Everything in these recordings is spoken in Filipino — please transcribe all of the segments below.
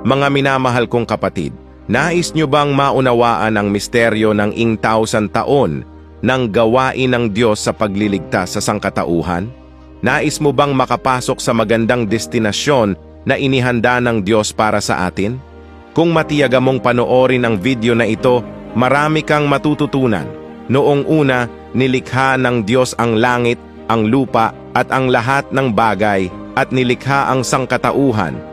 Mga minamahal kong kapatid, nais nyo bang maunawaan ang misteryo ng ing tausan taon ng gawain ng Diyos sa pagliligtas sa sangkatauhan? Nais mo bang makapasok sa magandang destinasyon na inihanda ng Diyos para sa atin? Kung matiyaga mong panoorin ang video na ito, marami kang matututunan. Noong una, nilikha ng Diyos ang langit, ang lupa at ang lahat ng bagay at nilikha ang sangkatauhan.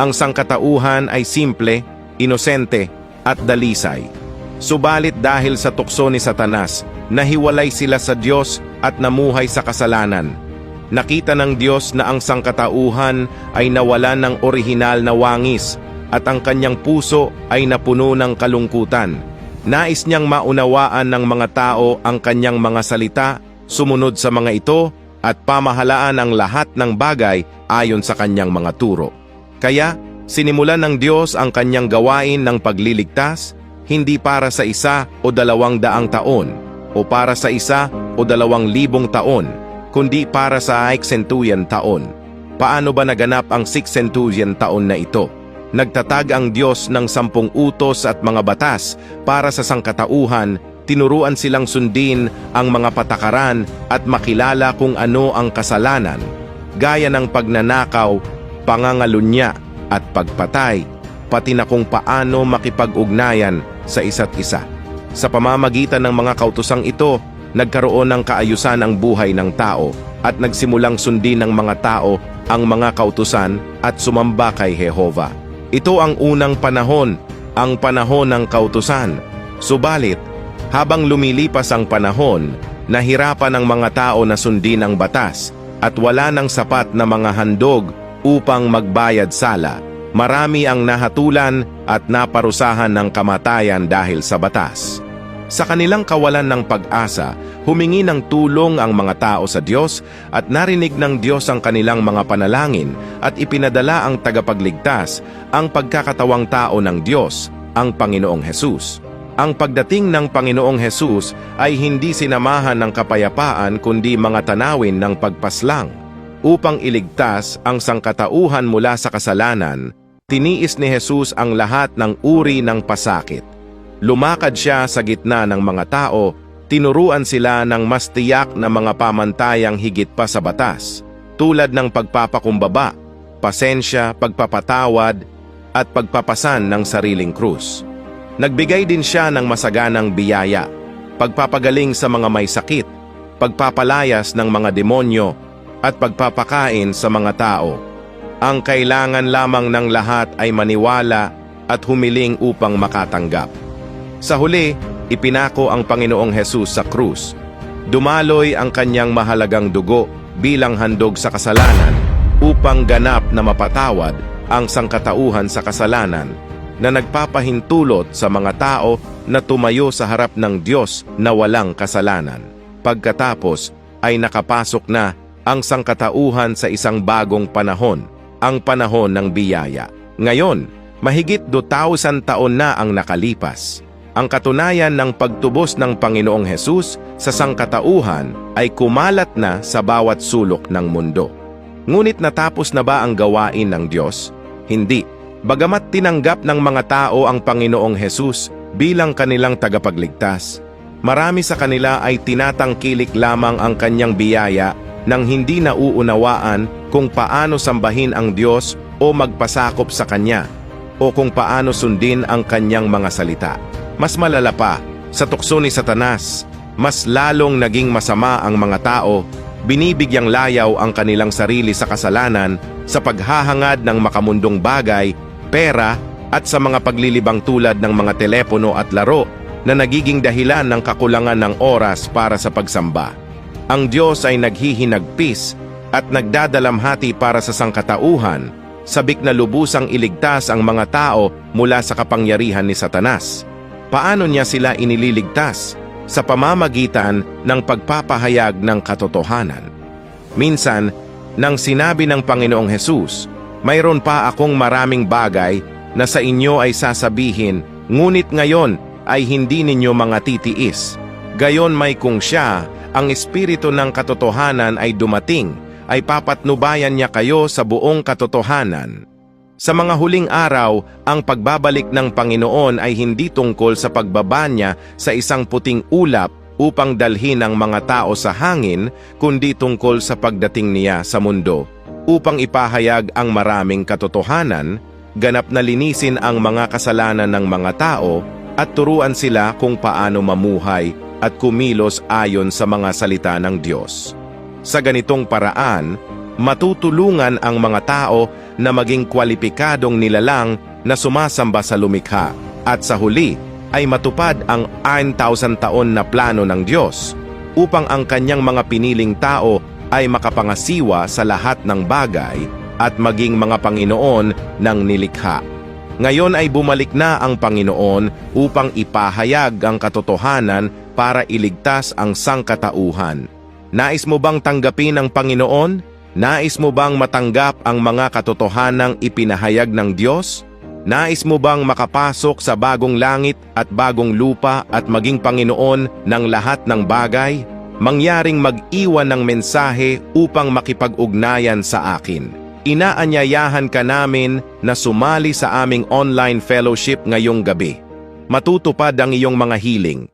Ang sangkatauhan ay simple, inosente at dalisay. Subalit dahil sa tukso ni Satanas, nahiwalay sila sa Diyos at namuhay sa kasalanan. Nakita ng Diyos na ang sangkatauhan ay nawalan ng orihinal na wangis at ang kanyang puso ay napuno ng kalungkutan. Nais niyang maunawaan ng mga tao ang kanyang mga salita, sumunod sa mga ito at pamahalaan ang lahat ng bagay ayon sa kanyang mga turo. Kaya, sinimulan ng Diyos ang kanyang gawain ng pagliligtas, hindi para sa isa o dalawang daang taon, o para sa isa o dalawang libong taon, kundi para sa centurion taon. Paano ba naganap ang centurion taon na ito? Nagtatag ang Diyos ng sampung utos at mga batas para sa sangkatauhan, tinuruan silang sundin ang mga patakaran at makilala kung ano ang kasalanan, gaya ng pagnanakaw, pangangalunya at pagpatay, pati na kung paano makipag-ugnayan sa isa't isa. Sa pamamagitan ng mga kautusang ito, nagkaroon ng kaayusan ang buhay ng tao at nagsimulang sundin ng mga tao ang mga kautusan at sumamba kay Jehova. Ito ang unang panahon, ang panahon ng kautusan. Subalit, habang lumilipas ang panahon, nahirapan ang mga tao na sundin ang batas at wala ng sapat na mga handog upang magbayad sala. Marami ang nahatulan at naparusahan ng kamatayan dahil sa batas. Sa kanilang kawalan ng pag-asa, humingi ng tulong ang mga tao sa Diyos at narinig ng Diyos ang kanilang mga panalangin at ipinadala ang tagapagligtas, ang pagkakatawang tao ng Diyos, ang Panginoong Hesus. Ang pagdating ng Panginoong Hesus ay hindi sinamahan ng kapayapaan kundi mga tanawin ng pagpaslang. Upang iligtas ang sangkatauhan mula sa kasalanan, tiniis ni Jesus ang lahat ng uri ng pasakit. Lumakad siya sa gitna ng mga tao, tinuruan sila ng mas tiyak na mga pamantayang higit pa sa batas, tulad ng pagpapakumbaba, pasensya, pagpapatawad, at pagpapasan ng sariling krus. Nagbigay din siya ng masaganang biyaya, pagpapagaling sa mga may sakit, pagpapalayas ng mga demonyo, at pagpapakain sa mga tao. Ang kailangan lamang ng lahat ay maniwala at humiling upang makatanggap. Sa huli, ipinako ang Panginoong Hesus sa krus. Dumaloy ang kanyang mahalagang dugo bilang handog sa kasalanan upang ganap na mapatawad ang sangkatauhan sa kasalanan na nagpapahintulot sa mga tao na tumayo sa harap ng Diyos na walang kasalanan. Pagkatapos ay nakapasok na ang sangkatauhan sa isang bagong panahon, ang panahon ng biyaya. Ngayon, mahigit 2,000 taon na ang nakalipas. Ang katunayan ng pagtubos ng Panginoong Hesus sa sangkatauhan ay kumalat na sa bawat sulok ng mundo. Ngunit natapos na ba ang gawain ng Diyos? Hindi. Bagamat tinanggap ng mga tao ang Panginoong Hesus bilang kanilang tagapagligtas, marami sa kanila ay tinatangkilik lamang ang kanyang biyaya nang hindi nauunawaan kung paano sambahin ang Diyos o magpasakop sa Kanya, o kung paano sundin ang Kanyang mga salita. Mas malala pa, sa tukso ni Satanas, mas lalong naging masama ang mga tao, binibigyang layaw ang kanilang sarili sa kasalanan sa paghahangad ng makamundong bagay, pera, at sa mga paglilibang tulad ng mga telepono at laro na nagiging dahilan ng kakulangan ng oras para sa pagsamba. Ang Diyos ay naghihinagpis at nagdadalamhati para sa sangkatauhan, sabik na lubusang iligtas ang mga tao mula sa kapangyarihan ni Satanas. Paano niya sila inililigtas? Sa pamamagitan ng pagpapahayag ng katotohanan. Minsan, nang sinabi ng Panginoong Hesus, mayroon pa akong maraming bagay na sa inyo ay sasabihin, ngunit ngayon ay hindi ninyo mga titiis. Gayon may kung siya, ang espiritu ng katotohanan ay dumating, ay papatnubayan niya kayo sa buong katotohanan. Sa mga huling araw, ang pagbabalik ng Panginoon ay hindi tungkol sa pagbaba niya sa isang puting ulap upang dalhin ang mga tao sa hangin, kundi tungkol sa pagdating niya sa mundo. Upang ipahayag ang maraming katotohanan, ganap na linisin ang mga kasalanan ng mga tao at turuan sila kung paano mamuhay at kumilos ayon sa mga salita ng Diyos. Sa ganitong paraan, matutulungan ang mga tao na maging kwalipikadong nilalang na sumasamba sa lumikha at sa huli ay matupad ang 9,000 taon na plano ng Diyos upang ang kanyang mga piniling tao ay makapangasiwa sa lahat ng bagay at maging mga Panginoon ng nilikha. Ngayon ay bumalik na ang Panginoon upang ipahayag ang katotohanan para iligtas ang sangkatauhan. Nais mo bang tanggapin ang Panginoon? Nais mo bang matanggap ang mga katotohanang ipinahayag ng Diyos? Nais mo bang makapasok sa bagong langit at bagong lupa at maging Panginoon ng lahat ng bagay? Mangyaring mag-iwan ng mensahe upang makipag-ugnayan sa akin. Inaanyayahan ka namin na sumali sa aming online fellowship ngayong gabi. Matutupad ang iyong mga hiling